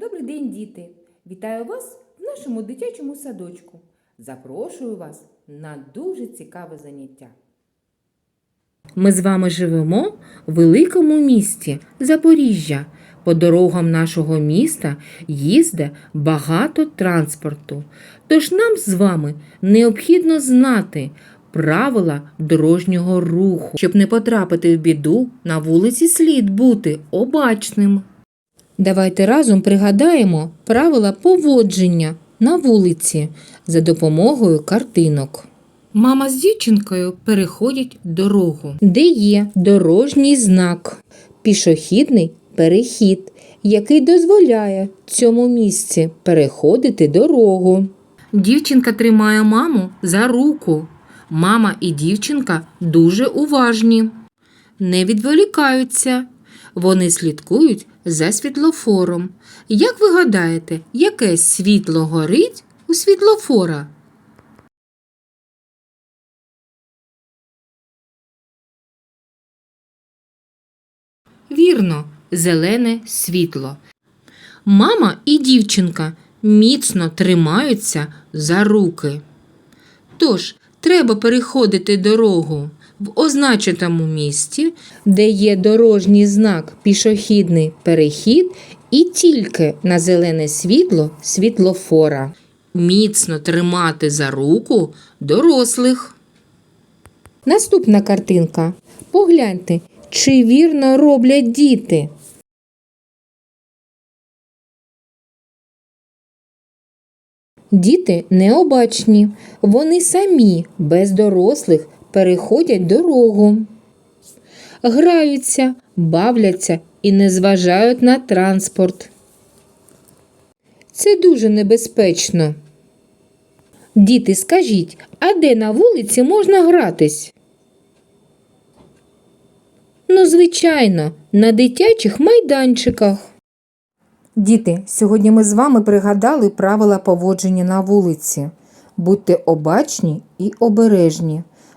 Добрий день, діти! Вітаю вас в нашому дитячому садочку. Запрошую вас на дуже цікаве заняття. Ми з вами живемо в великому місті Запоріжжя. По дорогам нашого міста їзде багато транспорту. Тож нам з вами необхідно знати правила дорожнього руху. Щоб не потрапити в біду, на вулиці слід бути обачним. Давайте разом пригадаємо правила поводження на вулиці за допомогою картинок. Мама з дівчинкою переходять дорогу, де є дорожній знак, пішохідний перехід, який дозволяє цьому місці переходити дорогу. Дівчинка тримає маму за руку. Мама і дівчинка дуже уважні, не відволікаються. Вони слідкують за світлофором. Як ви гадаєте, яке світло горить у світлофора? Вірно, зелене світло. Мама і дівчинка міцно тримаються за руки. Тож, треба переходити дорогу в означеному місці, де є дорожній знак пішохідний перехід, і тільки на зелене світло світлофора. Міцно тримати за руку дорослих. Наступна картинка. Погляньте, чи вірно роблять діти. Діти необачні. Вони самі, без дорослих, переходять дорогу. Граються, бавляться і не зважають на транспорт. Це дуже небезпечно. Діти, скажіть, а де на вулиці можна гратись? Ну, звичайно, на дитячих майданчиках. Діти, сьогодні ми з вами пригадали правила поводження на вулиці. Будьте обачні і обережні.